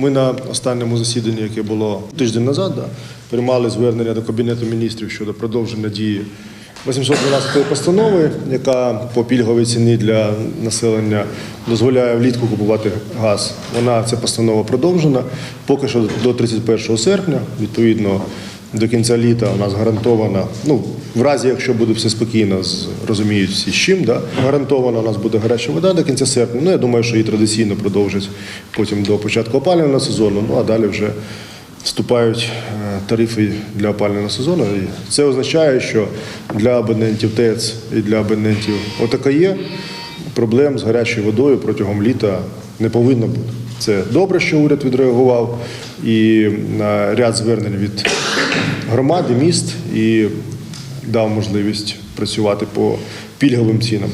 Ми на останньому засіданні, яке було тиждень назад, да, приймали звернення до Кабінету міністрів щодо продовження дії 812 постанови, яка по пільговій ціні для населення дозволяє влітку купувати газ. Вона ця постанова продовжена. Поки що до 31 серпня, відповідно. До кінця літа у нас гарантована, ну в разі, якщо буде все спокійно, з- розуміють всі з чим, да, гарантована у нас буде гаряча вода до кінця серпня. Ну я думаю, що її традиційно продовжать потім до початку опалювального сезону. Ну а далі вже вступають е, тарифи для опалювального сезону. І це означає, що для абонентів ТЕЦ і для абонентів ОТКЄ проблем з гарячою водою протягом літа не повинно бути. Це добре, що уряд відреагував і ряд звернень від громади, міст і дав можливість працювати по пільговим цінам.